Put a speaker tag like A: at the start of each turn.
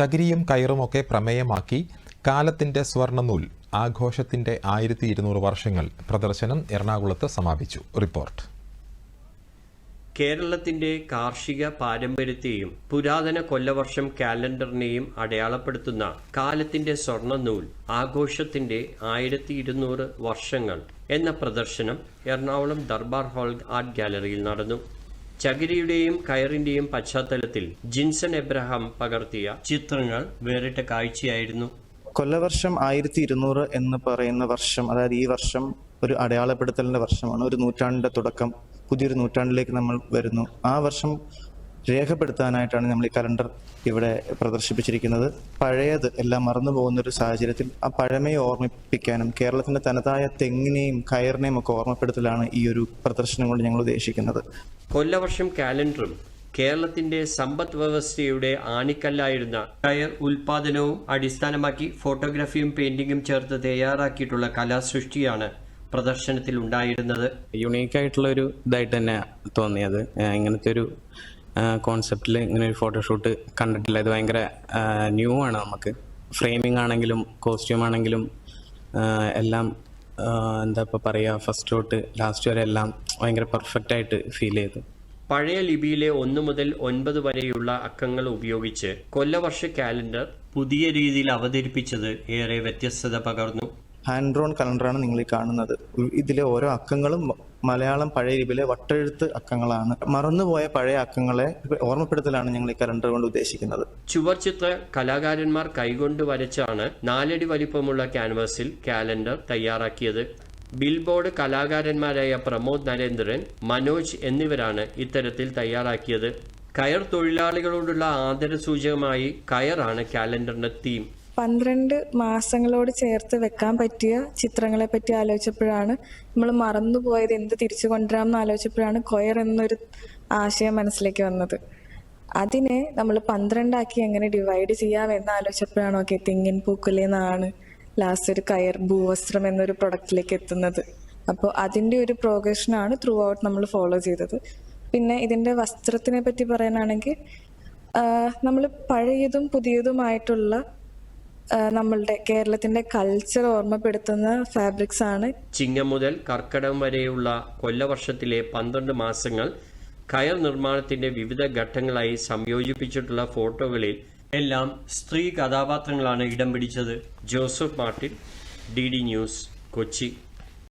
A: ചകിരിയും കയറുമൊക്കെ പ്രമേയമാക്കി കാലത്തിന്റെ സ്വർണനൂൽ ആഘോഷത്തിന്റെ ആയിരത്തി ഇരുന്നൂറ് വർഷങ്ങൾ പ്രദർശനം എറണാകുളത്ത് സമാപിച്ചു. റിപ്പോർട്ട്.
B: കേരളത്തിന്റെ കാർഷിക പാരമ്പര്യത്തെയും പുരാതന കൊല്ലവർഷം കാലണ്ടറിനെയും അടയാളപ്പെടുത്തുന്ന കാലത്തിന്റെ സ്വർണനൂൽ ആഘോഷത്തിന്റെ ആയിരത്തി ഇരുന്നൂറ് വർഷങ്ങൾ എന്ന പ്രദർശനം എറണാകുളം ദർബാർ ഹാൾ ആർട്ട് ഗാലറിയിൽ നടന്നു. ചകിരിയുടെയും കയറിന്റെയും പശ്ചാത്തലത്തിൽ ജിൻസൺ എബ്രഹാം പകർത്തിയ ചിത്രങ്ങൾ വേറിട്ട കാഴ്ചയായിരുന്നു.
C: കൊല്ലവർഷം ആയിരത്തി ഇരുന്നൂറ് എന്ന് പറയുന്ന വർഷം അതായത് ഈ വർഷം ഒരു അടയാളപ്പെടുത്തലിന്റെ വർഷമാണ്. ഒരു നൂറ്റാണ്ടിന്റെ തുടക്കം പുതിയൊരു നൂറ്റാണ്ടിലേക്ക് നമ്മൾ വരുന്നു. ആ വർഷം രേഖപ്പെടുത്താനായിട്ടാണ് നമ്മൾ ഈ കലണ്ടർ ഇവിടെ പ്രദർശിപ്പിച്ചിരിക്കുന്നത്. പഴയത് എല്ലാം മറന്നു പോകുന്ന ഒരു സാഹചര്യത്തിൽ ആ പഴമയെ ഓർമ്മിപ്പിക്കാനും കേരളത്തിന്റെ തനതായ തെങ്ങിനെയും കയറിനെയും ഒക്കെ ഓർമ്മപ്പെടുത്തലാണ് ഈ ഒരു പ്രദർശനം കൊണ്ട് ഞങ്ങൾ ഉദ്ദേശിക്കുന്നത്.
B: കൊല്ലവർഷം കാലണ്ടറും കേരളത്തിന്റെ സമ്പദ് വ്യവസ്ഥയുടെ ആണിക്കല്ലായിരുന്ന കയർ ഉൽപാദനവും അടിസ്ഥാനമാക്കി ഫോട്ടോഗ്രാഫിയും പെയിന്റിങ്ങും ചേർത്ത് തയ്യാറാക്കിയിട്ടുള്ള കലാസൃഷ്ടിയാണ് പ്രദർശനത്തിൽ ഉണ്ടായിരുന്നത്
D: യുണീക്കായിട്ടുള്ള ഒരു ഇതായിട്ട് തന്നെ തോന്നിയത്. ഇങ്ങനത്തെ ഒരു കോൺസെപ്റ്റിൽ ഇങ്ങനെ ഒരു ഫോട്ടോഷൂട്ട് കണ്ടിട്ടില്ല. ഇത് ഭയങ്കര ന്യൂ ആണ് നമുക്ക്. ഫ്രെയിമിംഗ് ആണെങ്കിലും കോസ്റ്റ്യൂം ആണെങ്കിലും എല്ലാം എന്താ ഇപ്പോൾ പറയുക ഫസ്റ്റ് തൊട്ട് ലാസ്റ്റ് വരെ എല്ലാം ഭയങ്കര പെർഫെക്റ്റ് ആയിട്ട് ഫീൽ ചെയ്തു.
B: പഴയ ലിപിയിലെ ഒന്ന് മുതൽ ഒൻപത് വരെയുള്ള അക്കങ്ങൾ ഉപയോഗിച്ച് കൊല്ലവർഷ കാലണ്ടർ പുതിയ രീതിയിൽ അവതരിപ്പിച്ചത് ഏറെ വ്യത്യസ്തത പകർന്നു.
C: ഹാൻഡ് ഡ്രോൺ കലണ്ടറാണ് നിങ്ങൾ ഈ കാണുന്നത്. ഇതിലെ ഓരോ അക്കങ്ങളും മലയാളം പഴയ രീതിയിലെ വട്ടെഴുത്ത് അക്കങ്ങളാണ്. മറന്നുപോയ പഴയ അക്കങ്ങളെ ഓർമ്മപ്പെടുത്തലാണ് ഞങ്ങൾ ഈ കലണ്ടർ കൊണ്ട് ഉദ്ദേശിക്കുന്നത്.
B: ചുവർചിത്ര കലാകാരന്മാർ കൈകൊണ്ട് വരച്ചാണ് നാലടി വലിപ്പമുള്ള ക്യാൻവാസിൽ കാലണ്ടർ തയ്യാറാക്കിയത്. ബിൽബോർഡ് കലാകാരന്മാരായ പ്രമോദ് നരേന്ദ്രൻ മനോജ് എന്നിവരാണ് ഇത്തരത്തിൽ തയ്യാറാക്കിയത്. കയർ തൊഴിലാളികളോടുള്ള ആദര സൂചകമായി കയറാണ് കാലണ്ടറിന്റെ തീം
E: പന്ത്രണ്ട് മാസങ്ങളോട് ചേർത്ത് വെക്കാൻ പറ്റിയ ചിത്രങ്ങളെ പറ്റി ആലോചിച്ചപ്പോഴാണ് നമ്മൾ മറന്നുപോയത് എന്ത് തിരിച്ചു കൊണ്ടുവരാം എന്ന് ആലോചിച്ചപ്പോഴാണ് കൊയർ എന്നൊരു ആശയം മനസ്സിലേക്ക് വന്നത്. അതിനെ നമ്മൾ പന്ത്രണ്ടാക്കി എങ്ങനെ ഡിവൈഡ് ചെയ്യാം എന്ന് ആലോചിച്ചപ്പോഴാണ് ഓക്കെ തെങ്ങിൻ പൂക്കുലയിൽ നിന്നാണ് ലാസ്റ്റ് ഒരു കയർ ഭൂവസ്ത്രം എന്നൊരു പ്രൊഡക്റ്റിലേക്ക് എത്തുന്നത്. അപ്പോൾ അതിന്റെ ഒരു പ്രോഗ്രഷനാണ് ത്രൂ ഔട്ട് നമ്മൾ ഫോളോ ചെയ്തത്. പിന്നെ ഇതിന്റെ വസ്ത്രത്തിനെ പറ്റി പറയാനാണെങ്കിൽ നമ്മൾ പഴയതും പുതിയതുമായിട്ടുള്ള നമ്മളുടെ കേരളത്തിന്റെ കൾച്ചർ ഓർമ്മപ്പെടുത്തുന്ന ഫാബ്രിക്സ് ആണ്
B: ചിങ്ങം മുതൽ കർക്കിടകം വരെയുള്ള കൊല്ലവർഷത്തിലെ പന്ത്രണ്ട് മാസങ്ങൾ കയർ നിർമ്മാണത്തിന്റെ വിവിധ ഘട്ടങ്ങളായി സംയോജിപ്പിച്ചിട്ടുള്ള ഫോട്ടോകളിൽ എല്ലാം സ്ത്രീ കഥാപാത്രങ്ങളാണ് ഇടം പിടിച്ചത്. Joseph Martin D news Kochi.